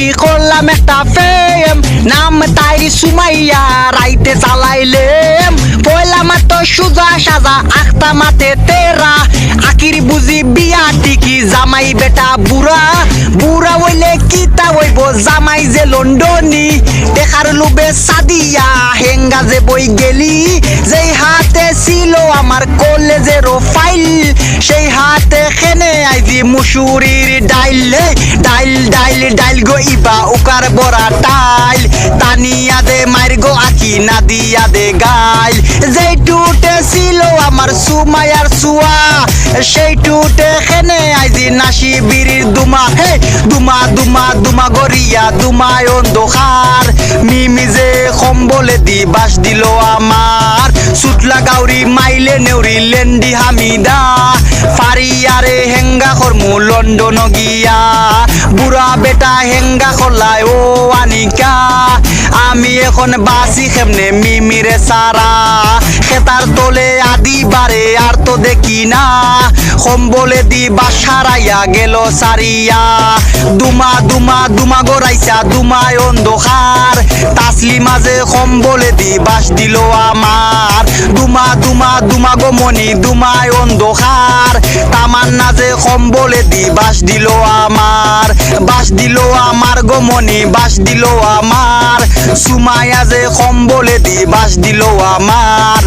ঠিকই করলাম একটা ফেম নাম তাইরি সুমাইয়া, রাইতে চালাইলেম। পয়লা মাত্র সুজা সাজা, আখতা মাতে তেরা। আকির বুঝি বিয়া ঠিকই, জামাই বেটা বুড়া। বুড়া হইলে হইব, জামাই যে লন্ডনি। দেখার লোবে সাদিয়া, হেঙ্গা যে বই গেলি। যেই হাতে ছিল আমার কলেজের ফাইল, সেই হাতে খেনে মুসুরির ডাইল ডাইল ডাইল ডাইল গো ইবা উকার বড়া টাইল। তানিয়া দে মাইর গো আকি না দিয়া দে গাইল। যেই টুটে ছিল আমার সুমায়ার সুয়া, সেই টুটে খেনে আইজি নাসি বিরির দুমা। হে, দুমা দুমা দুমা গরিয়া দুমায় অন্ধকার। মিমি যে কম্বলে দি বাস দিল আমার। সুটলা গাউরি মাইলে নেউরি লেন্ডি হামিদা লন্ডন গিয়া। বুড়া বেটা হেঙ্গা করলায় ও আনিকা, আমি এখন বাসি খেমনে মিমিরে সারা খেতার তোলে আদি বারে আর তো দেখি না। কম্বলে দি বাসারাইয়া গেল সারিয়া দুমা দুমা দুমা গড়াইছা দুমায় অন্ধকার তাসলি মাঝে কম্বলে দি বাস দিল আমার দুমা দুমা দুমা গো দুমায় অন্ধকার তামান্না যে কম্বলে দি বাস দিল আমার বাস দিল আমার গো মনি বাস দিল আমার সুমায়া যে কম্বলে দি বাস দিল আমার